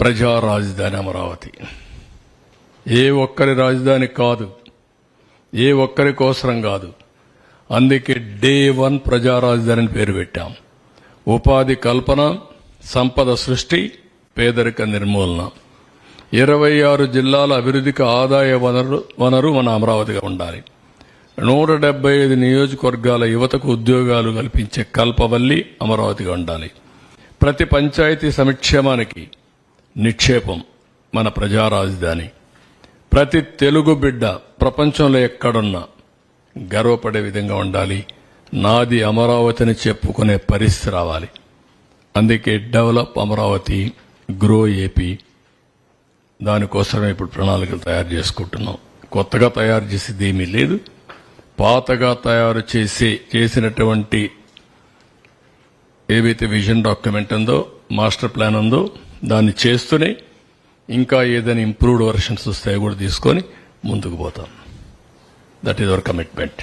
ప్రజా రాజధాని అమరావతి. ఏ ఒక్కరి రాజధాని కాదు ఏ ఒక్కరి కోసరం కాదు. అందుకే డే వన్ ప్రజా రాజధాని అని పేరు పెట్టాం. ఉపాధి కల్పన సంపద సృష్టి పేదరిక నిర్మూలన. ఇరవై ఆరు జిల్లాల అభివృద్ధికి ఆదాయ వనరు వనరు మన అమరావతిగా ఉండాలి. నూట డెబ్బై ఐదు నియోజకవర్గాల యువతకు ఉద్యోగాలు కల్పించే కల్పవల్లి అమరావతిగా ఉండాలి. ప్రతి పంచాయతీ సంక్షేమానికి నిక్షేపం మన ప్రజా రాజధాని ప్రతి తెలుగు బిడ్డ ప్రపంచంలో ఎక్కడున్నా గర్వపడే విధంగా ఉండాలి నాది అమరావతిని చెప్పుకునే పరిస్థితి రావాలి. అందుకే డెవలప్ అమరావతి గ్రో ఏపీ దానికోసమే ఇప్పుడు ప్రణాళికలు తయారు చేసుకుంటున్నాం. కొత్తగా తయారు చేసేది ఏమీ లేదు. పాతగా తయారు చేసి చేసినటువంటి ఏవైతే విజన్ డాక్యుమెంట్ ఉందో మాస్టర్ ప్లాన్ ఉందో దాన్ని చేస్తూనే ఇంకా ఏదైనా ఇంప్రూవ్డ్ వర్షన్స్ వస్తాయో కూడా తీసుకొని ముందుకు పోతాం. That is our commitment